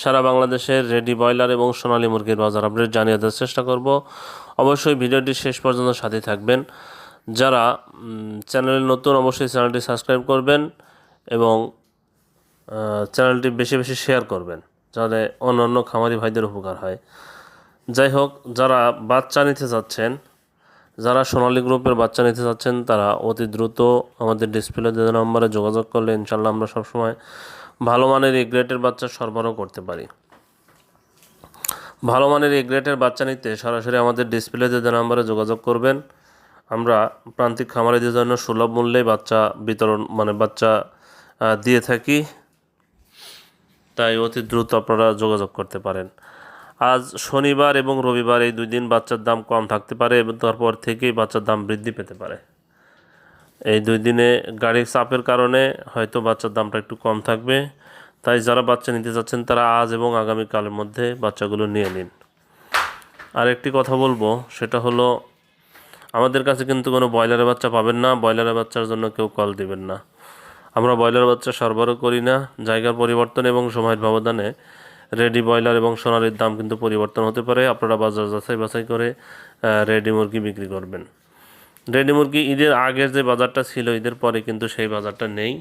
সারা বাংলাদেশের ready broiler এবং সোনালী মুরগির বাজার আপডেট জানিয়ে দেওয়ার চেষ্টা করব। অবশ্যই ভিডিওটি শেষ পর্যন্ত সাথে থাকবেন। যারা চ্যানেলে নতুন, অবশ্যই চ্যানেলটি সাবস্ক্রাইব করবেন এবং চ্যানেলটি বেশি বেশি শেয়ার করবেন, যাতে অন্যান্য খামারি ভাইদের উপকার হয়। যাই হোক, যারা বাচ্চা নিতে যাচ্ছেন যারা সোনালী গ্রুপের বাচ্চা নিতে চাচ্ছেন, তারা অতি দ্রুত আমাদের ডিসপ্লে দেওয়া নম্বরে যোগাযোগ করলে ইনশাল্লাহ আমরা সবসময় ভালো মানের এই গ্রেটের বাচ্চা সরবরাহ করতে পারি। ভালো মানের এই গ্রেটের বাচ্চা নিতে সরাসরি আমাদের ডিসপ্লে দেওয়া নাম্বারে যোগাযোগ করবেন। আমরা প্রান্তিক খামারিদের জন্য সুলভ মূল্যে বাচ্চা বিতরণ মানে বাচ্চা দিয়ে থাকি, তাই অতি দ্রুত আপনারা যোগাযোগ করতে পারেন। আজ শনিবার এবং রবিবার এই দুই দিন বাচ্চার দাম কম থাকতে পারে এবং তারপর থেকেই বাচ্চার দাম বৃদ্ধি পেতে পারে। এই দুই দিনে গাড়ির চাপের কারণে হয়তো বাচ্চার দামটা একটু কম থাকবে। তাই যারা বাচ্চা নিতে চাচ্ছেন তারা আজ এবং আগামীকালের মধ্যে বাচ্চাগুলো নিয়ে নিন। আর একটি কথা বলব, সেটা হলো, আমাদের কাছে কিন্তু কোনো ব্রয়লারের বাচ্চা পাবেন না। ব্রয়লারের বাচ্চার জন্য কেউ কল দিবেন না। আমরা ব্রয়লার বাচ্চা সরবরাহ করি না। জায়গার পরিবর্তন এবং সময়ের ব্যবধানে রেডি ব্রয়লার এবং সোনালির দাম কিন্তু পরিবর্তন হতে পারে। আপনারা বাজার যাচাই বাছাই করে রেডি মুরগি বিক্রি করবেন। রেডি মুরগি ঈদের আগের যে বাজারটা ছিল, ঈদের পরে কিন্তু সেই বাজারটা নেই।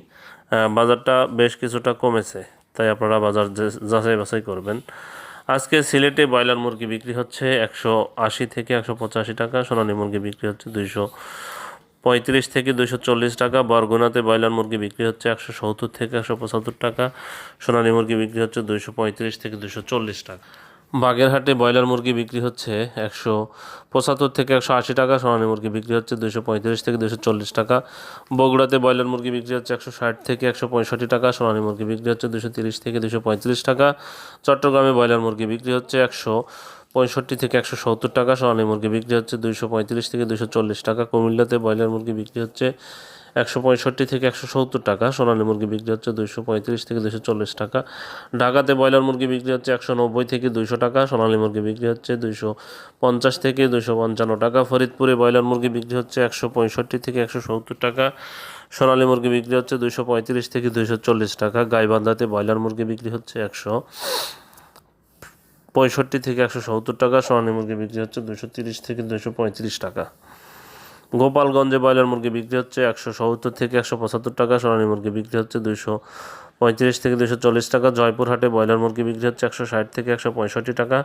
বাজারটা বেশ কিছুটা কমেছে, তাই আপনারা বাজার যাচাই বাছাই করবেন। আজকে সিলেটে ব্রয়লার মুরগি বিক্রি হচ্ছে একশো আশি থেকে একশো পঁচাশি টাকা, সোনালি মুরগি বিক্রি হচ্ছে দুইশো পঁয়ত্রিশ থেকে দুশো চল্লিশ টাকা, বরগুনাতে ব্রয়লার মুরগি বিক্রি হচ্ছে একশো সত্তর থেকে একশো পঁচাত্তর টাকা, সোনালি মুরগি বিক্রি হচ্ছে দুশো পঁয়ত্রিশ থেকে দুশো চল্লিশ টাকা। বাগেরহাটে ব্রয়লার মুরগি বিক্রি হচ্ছে একশো পঁচাত্তর থেকে একশো আশি টাকা, সোনালী মুরগি বিক্রি হচ্ছে দুশো পঁয়ত্রিশ থেকে দুশো চল্লিশ টাকা, বগুড়াতে ব্রয়লার মুরগি বিক্রি হচ্ছে একশো ষাট থেকে একশো পঁয়ষট্টি টাকা, সোনালী মুরগি বিক্রি হচ্ছে দুশো তিরিশ থেকে দুশো পঁয়ত্রিশ টাকা, চট্টগ্রামে ব্রয়লার মুরগি বিক্রি হচ্ছে একশো পঁয়ষট্টি থেকে একশো সত্তর টাকা, সোনালী মুরগি বিক্রি হচ্ছে দুশো পঁয়ত্রিশ থেকে দুশো চল্লিশ টাকা, কুমিল্লাতে ব্রয়লার মুরগি বিক্রি হচ্ছে একশো পঁয়ষট্টি থেকে একশো সত্তর টাকা। সোনালী মুরগি বিক্রি হচ্ছে দুইশো পঁয়ত্রিশ থেকে দুশো চল্লিশ টাকা। ঢাকাতে ব্রয়লার মুরগি বিক্রি হচ্ছে একশো নব্বই থেকে দুইশো টাকা। সোনালী মুরগি বিক্রি হচ্ছে দুইশো পঞ্চাশ থেকে দুইশো পঞ্চান্ন টাকা। ফরিদপুরে ব্রয়লার মুরগি বিক্রি হচ্ছে একশো পঁয়ষট্টি থেকে একশো সত্তর টাকা। সোনালী মুরগি বিক্রি হচ্ছে দুইশো পঁয়ত্রিশ থেকে দুইশো চল্লিশ টাকা। গাইবান্ধাতে ব্রয়লার মুরগি বিক্রি হচ্ছে একশো পঁয়ষট্টি থেকে একশো সত্তর টাকা। সোনালী মুরগি বিক্রি হচ্ছে দুশো তিরিশ থেকে দুশো পঁয়ত্রিশ টাকা। গোপালগঞ্জে ব্রয়লার মুরগি বিক্রি হচ্ছে একশো সত্তর থেকে একশো পঁচাত্তর টাকা, সোনালী মুরগি বিক্রি হচ্ছে দুশো পঁয়ত্রিশ থেকে দুশো চল্লিশ টাকা। জয়পুরহাটে ব্রয়লার মুরগি বিক্রি হচ্ছে একশো ষাট থেকে একশো পঁয়ষট্টি টাকা।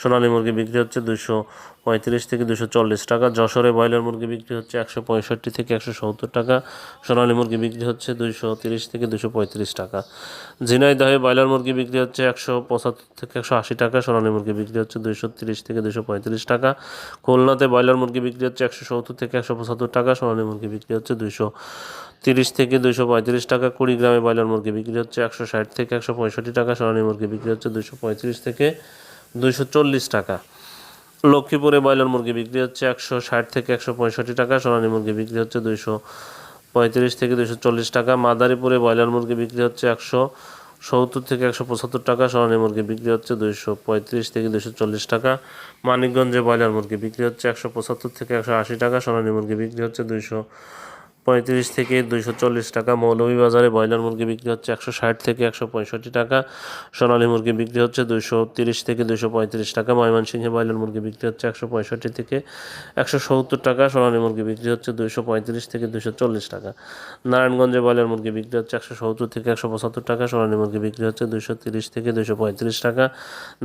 সোনালী মুরগি বিক্রি হচ্ছে দুশো পঁয়ত্রিশ থেকে দুশো চল্লিশ টাকা। যশোরে ব্রয়লার মুরগি বিক্রি হচ্ছে একশো পঁয়ষট্টি থেকে একশো সত্তর টাকা। সোনালী মুরগি বিক্রি হচ্ছে দুশো তিরিশ থেকে দুশো পঁয়ত্রিশ টাকা। ঝিনাইদহে ব্রয়লার মুরগি বিক্রি হচ্ছে একশো পঁচাত্তর থেকে একশো আশি টাকা। সোনালী মুরগি বিক্রি হচ্ছে দুশো তিরিশ থেকে দুশো পঁয়ত্রিশ টাকা। খুলনাতে ব্রয়লার মুরগি বিক্রি হচ্ছে একশো সত্তর থেকে একশো পঁচাত্তর টাকা। সোনালী মুরগি বিক্রি হচ্ছে দুশো তিরিশ থেকে দুশো পঁয়ত্রিশ টাকা কুড়ি গ্রামে ব্রয়লার মুরগি বিক্রি হচ্ছে একশো ষাট থেকে একশো পঁয়ষট্টি টাকা সোনালী মুরগি বিক্রি হচ্ছে দুশো পঁয়ত্রিশ থেকে দুশো চল্লিশ টাকা। লক্ষ্মীপুরে ব্রয়লার মুরগি বিক্রি হচ্ছে একশো ষাট থেকে একশো পঁয়ষট্টি টাকা সোনালী মুরগি বিক্রি হচ্ছে দুশো পঁয়ত্রিশ থেকে দুশো চল্লিশ টাকা। মাদারীপুরে ব্রয়লার মুরগি বিক্রি হচ্ছে একশো সত্তর থেকে একশো পঁচাত্তর টাকা সোনালী মুরগি বিক্রি হচ্ছে দুইশো পঁয়ত্রিশ থেকে দুশো চল্লিশ টাকা। মানিকগঞ্জে ব্রয়লার মুরগি বিক্রি হচ্ছে একশো পঁচাত্তর থেকে একশো আশি টাকা সোনালী মুরগি বিক্রি হচ্ছে দুইশো পঁয়ত্রিশ থেকে দুইশো চল্লিশ টাকা। মৌলভীবাজারে ব্রয়লার মুরগি বিক্রি হচ্ছে একশো ষাট থেকে একশো পঁয়ষট্টি টাকা। সোনালী মুরগি বিক্রি হচ্ছে দুইশো তিরিশ থেকে দুইশো পঁয়ত্রিশ টাকা। ময়মনসিংহে ব্রয়লার মুরগি বিক্রি হচ্ছে একশো পঁয়ষট্টি থেকে একশো সত্তর টাকা। সোনালী মুরগি বিক্রি হচ্ছে দুইশো পঁয়ত্রিশ থেকে দুইশো চল্লিশ টাকা। নারায়ণগঞ্জে ব্রয়লার মুরগি বিক্রি হচ্ছে একশো সত্তর থেকে একশো পঁচাত্তর টাকা। সোনালী মুরগি বিক্রি হচ্ছে দুইশো তিরিশ থেকে দুইশো পঁয়ত্রিশ টাকা।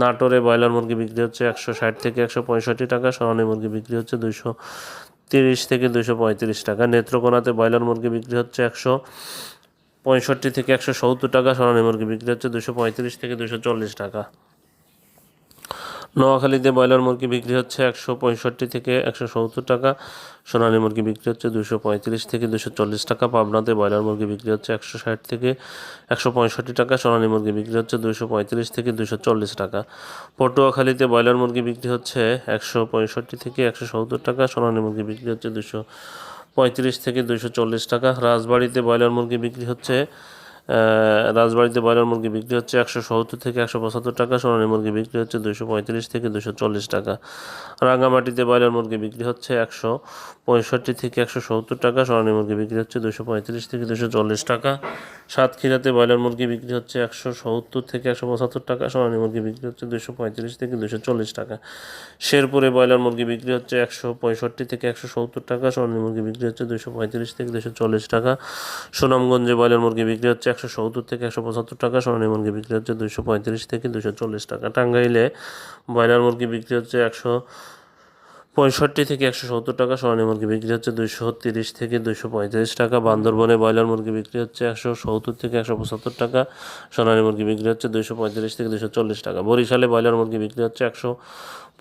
নাটোরে ব্রয়লার মুরগি বিক্রি হচ্ছে একশো ষাট থেকে একশো পঁয়ষট্টি টাকা। সোনালী মুরগি বিক্রি হচ্ছে দুইশো তিরিশ থেকে দুশো পঁয়ত্রিশ টাকা। নেত্রকোনাতে ব্রয়লার মুরগি বিক্রি হচ্ছে একশো পঁয়ষট্টি থেকে একশো সত্তর টাকা সোনালী মুরগি বিক্রি হচ্ছে দুশো পঁয়ত্রিশ থেকে দুশো চল্লিশ টাকা। নোয়াখালীতে ব্রয়লার মুরগি বিক্রি হচ্ছে একশো পঁয়ষট্টি থেকে একশো সত্তর টাকা, সোনালী মুরগি বিক্রি হচ্ছে দুশো পঁয়ত্রিশ থেকে দুশো চল্লিশ টাকা, পাবনাতে ব্রয়লার মুরগি বিক্রি হচ্ছে একশো ষাট থেকে একশো পঁয়ষট্টি টাকা, সোনালী মুরগি বিক্রি হচ্ছে দুশো পঁয়ত্রিশ থেকে দুশো চল্লিশ টাকা। পটুয়াখালীতে ব্রয়লার মুরগি বিক্রি হচ্ছে একশো পঁয়ষট্টি থেকে একশো সত্তর টাকা, সোনালী মুরগি বিক্রি হচ্ছে দুশো পঁয়ত্রিশ থেকে দুশো চল্লিশ টাকা। রাজবাড়িতে ব্রয়লার মুরগি বিক্রি হচ্ছে রাজবাড়িতে ব্রয়লার মুরগি বিক্রি হচ্ছে একশো সত্তর থেকে একশো পঁচাত্তর টাকা, সোনালী মুরগি বিক্রি হচ্ছে দুশো পঁয়ত্রিশ থেকে দুশো চল্লিশ টাকা। রাঙামাটিতে ব্রয়লার মুরগি বিক্রি হচ্ছে একশো পঁয়ষট্টি থেকে একশো সত্তর টাকা, সোনালী মুরগি বিক্রি হচ্ছে দুশো পঁয়ত্রিশ থেকে দুশো চল্লিশ টাকা। সাতক্ষীরাতে ব্রয়লার মুরগি বিক্রি হচ্ছে একশো সত্তর থেকে একশো পঁচাত্তর টাকা, সোনালী মুরগি বিক্রি হচ্ছে দুশো পঁয়ত্রিশ থেকে দুশো চল্লিশ টাকা। শেরপুরে ব্রয়লার মুরগি বিক্রি হচ্ছে একশো পঁয়ষট্টি থেকে একশো সত্তর টাকা, সোনালী মুরগি বিক্রি হচ্ছে দুশো পঁয়ত্রিশ থেকে দুশো চল্লিশ টাকা। সুনামগঞ্জে ব্রয়লার মুরগি বিক্রি হচ্ছে একশো সত্তর থেকে একশো পঁচাত্তর টাকা, সোনালী মুরগি বিক্রি হচ্ছে দুশো পঁয়ত্রিশ থেকে দুশো চল্লিশ টাকা। টাঙ্গাইলে ব্রয়লার মুরগি বিক্রি হচ্ছে একশো পঁয়ষট্টি থেকে একশো সত্তর টাকা, সোনালী মুরগি বিক্রি হচ্ছে দুশো তিরিশ থেকে দুশো পঁয়ত্রিশ টাকা। বান্দরবনে ব্রয়লার মুরগি বিক্রি হচ্ছে একশো সত্তর থেকে একশো পঁচাত্তর টাকা, সোনালী মুরগি বিক্রি হচ্ছে দুশো পঁয়ত্রিশ থেকে দুশো চল্লিশ টাকা। বরিশালে ব্রয়লার মুরগি বিক্রি হচ্ছে একশো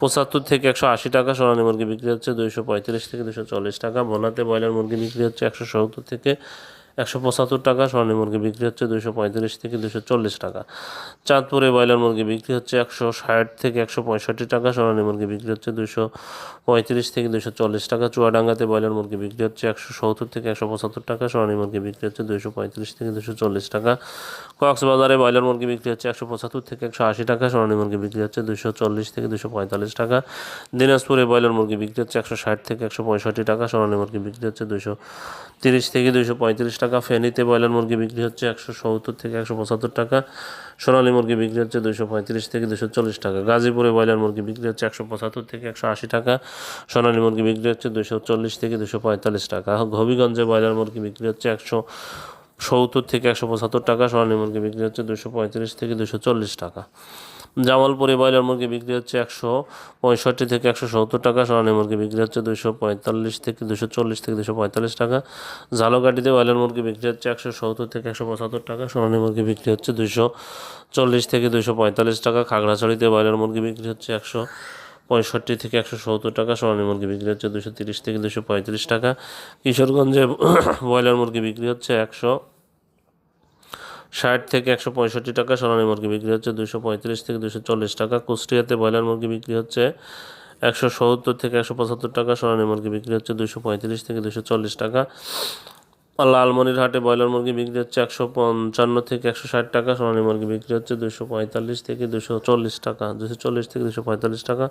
পঁচাত্তর থেকে একশো আশি টাকা, সোনালী মুরগি বিক্রি হচ্ছে দুশো পঁয়ত্রিশ থেকে দুশো চল্লিশ টাকা। বোনাতে ব্রয়লার মুরগি বিক্রি হচ্ছে একশো সত্তর থেকে একশো পঁচাত্তর টাকা, সোনালী মুরগি বিক্রি হচ্ছে দুশো পঁয়ত্রিশ থেকে দুশো চল্লিশ টাকা। চাঁদপুরে ব্রয়লার মুরগি বিক্রি হচ্ছে একশো ষাট থেকে একশো পঁয়ষট্টি টাকা, সোনালী মুরগি বিক্রি হচ্ছে দুশো পঁয়ত্রিশ থেকে দুশো চল্লিশ টাকা। চুয়াডাঙ্গাতে ব্রয়লার মুরগি বিক্রি হচ্ছে একশো সত্তর থেকে একশো পঁচাত্তর টাকা, সোনালী মুরগি বিক্রি হচ্ছে দুশো পঁয়ত্রিশ থেকে দুশো চল্লিশ টাকা। কক্সবাজারে ব্রয়লার মুরগি বিক্রি হচ্ছে একশো পঁচাত্তর থেকে একশো আশি টাকা, সোনালী মুরগি বিক্রি হচ্ছে দুশো চল্লিশ থেকে দুশো পঁয়তাল্লিশ টাকা। দিনাজপুরে ব্রয়লার মুরগি বিক্রি হচ্ছে একশো ষাট থেকে একশো পঁয়ষট্টি টাকা, সোনালী মুরগি বিক্রি হচ্ছে দুশো তিরিশ থেকে দুশো পঁয়ত্রিশ টাকা, ফেনীতে ব্রয়লার মুরগি বিক্রি হচ্ছে একশো সত্তর থেকে একশো পঁচাত্তর টাকা, সোনালী মুরগি বিক্রি হচ্ছে দুশো পঁয়ত্রিশ থেকে দুশো চল্লিশ টাকা, গাজীপুরে ব্রয়লার মুরগি বিক্রি হচ্ছে একশো পঁচাত্তর থেকে একশো আশি টাকা, সোনালী মুরগি বিক্রি হচ্ছে দুশো চল্লিশ থেকে দুশো পঁয়তাল্লিশ টাকা, হবিগঞ্জে ব্রয়লার মুরগি বিক্রি হচ্ছে একশো সত্তর থেকে একশো পঁচাত্তর টাকা সোনালী মুরগি বিক্রি হচ্ছে দুশো পঁয়ত্রিশ থেকে দুশো চল্লিশ টাকা। জামালপুরে ব্রয়লার মুরগি বিক্রি হচ্ছে একশো পঁয়ষট্টি থেকে একশো সত্তর টাকা সোনালী মুরগি বিক্রি হচ্ছে দুশো পঁয়তাল্লিশ থেকে দুশো চল্লিশ থেকে দুশো পঁয়তাল্লিশ টাকা। ঝালকাঠিতে ব্রয়লার মুরগি বিক্রি হচ্ছে একশো সত্তর থেকে একশো পঁচাত্তর টাকা সোনালী মুরগি বিক্রি হচ্ছে দুশো চল্লিশ থেকে দুশো পঁয়তাল্লিশ টাকা। খাগড়াছড়িতে ব্রয়লার মুরগি বিক্রি হচ্ছে একশো পঁয়ষট্টি থেকে একশো সত্তর টাকা সোনালী মুরগি বিক্রি হচ্ছে দুশো তিরিশ থেকে দুশো পঁয়ত্রিশ টাকা। কিশোরগঞ্জে ব্রয়লার মুরগি বিক্রি হচ্ছে একশো ষাট থেকে একশো পঁয়ষট্টি টাকা সোনালী মুরগি বিক্রি হচ্ছে, দুশো পঁয়ত্রিশ থেকে দুশো চল্লিশ টাকা। কুষ্টিয়াতে ব্রয়লার মুরগি বিক্রি হচ্ছে একশো সত্তর থেকে একশো পঁচাত্তর টাকা, সোনালী মুরগি বিক্রি হচ্ছে দুশো পঁয়ত্রিশ থেকে দুশো চল্লিশ টাকা। লালমনিরহাটে ব্রয়লার মুরগি বিক্রি হচ্ছে একশো পঞ্চান্ন থেকে একশো ষাট টাকা, সোনালী মুরগি বিক্রি হচ্ছে দুশো পঁয়তাল্লিশ থেকে দুশো চল্লিশ টাকা, দুশো চল্লিশ থেকে দুশো পঁয়তাল্লিশ টাকা।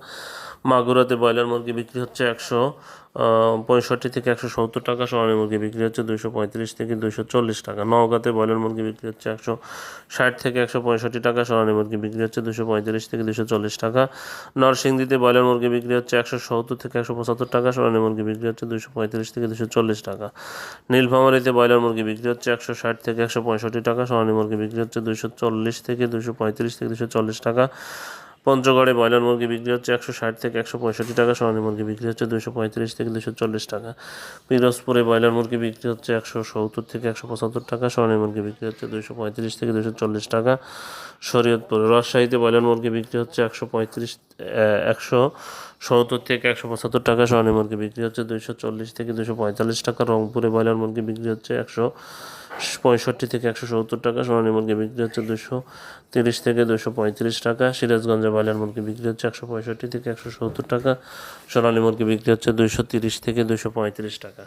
মাগুরাতে ব্রয়লার মুরগি বিক্রি হচ্ছে একশো পঁয়ষট্টি থেকে একশো সত্তর টাকা সোনালী মুরগি বিক্রি হচ্ছে দুশো পঁয়ত্রিশ থেকে দুশো চল্লিশ টাকা। নওগাঁতে ব্রয়লার মুরগি বিক্রি হচ্ছে একশো ষাট থেকে একশো পঁয়ষট্টি টাকা, সোনালী মুরগি বিক্রি হচ্ছে দুশো পঁয়ত্রিশ থেকে দুশো চল্লিশ টাকা। নরসিংদীতে ব্রয়লার মুরগি বিক্রি হচ্ছে একশো সত্তর থেকে একশো পঁচাত্তর টাকা, সোনালী মুরগি বিক্রি হচ্ছে দুশো পঁয়ত্রিশ থেকে দুশো চল্লিশ টাকা। নীলফামারীতে ব্রয়লার মুরগি বিক্রি হচ্ছে একশো ষাট থেকে একশো পঁয়ষট্টি টাকা, সোনালী মুরগি বিক্রি হচ্ছে দুশো চল্লিশ থেকে দুশো পঁয়ত্রিশ থেকে দুশো চল্লিশ টাকা। পঞ্চগড়ে ব্রয়লার মুরগি বিক্রি হচ্ছে একশো ষাট থেকে একশো পঁয়ষট্টি টাকা, সোনালী মুরগি বিক্রি হচ্ছে দুশো পঁয়ত্রিশ থেকে দুশো চল্লিশ টাকা। পিরোজপুরে ব্রয়লার মুরগি বিক্রি হচ্ছে একশো সত্তর থেকে একশো পঁচাত্তর টাকা, সোনালী মুরগি বিক্রি হচ্ছে দুশো পঁয়ত্রিশ থেকে দুশো চল্লিশ টাকা। শরীয়তপুর, রাজশাহীতে ব্রয়লার মুরগি বিক্রি হচ্ছে একশো পঁয়ত্রিশ একশো সত্তর থেকে একশো পঁচাত্তর টাকা, সোনালী মুরগি বিক্রি হচ্ছে দুশো চল্লিশ থেকে দুশো পঁয়তাল্লিশ টাকা। রংপুরে ব্রয়লার মুরগি বিক্রি হচ্ছে একশো পঁয়ষট্টি থেকে একশো সত্তর টাকা, সোনালী মুরগি বিক্রি হচ্ছে দুশো তিরিশ থেকে দুশো পঁয়ত্রিশ টাকা, সিরাজগঞ্জে ব্রয়লার মুরগি বিক্রি হচ্ছে একশো পঁয়ষট্টি থেকে একশো সত্তর টাকা, সোনালী মুরগি বিক্রি হচ্ছে দুশো তিরিশ থেকে দুশো পঁয়ত্রিশ টাকা।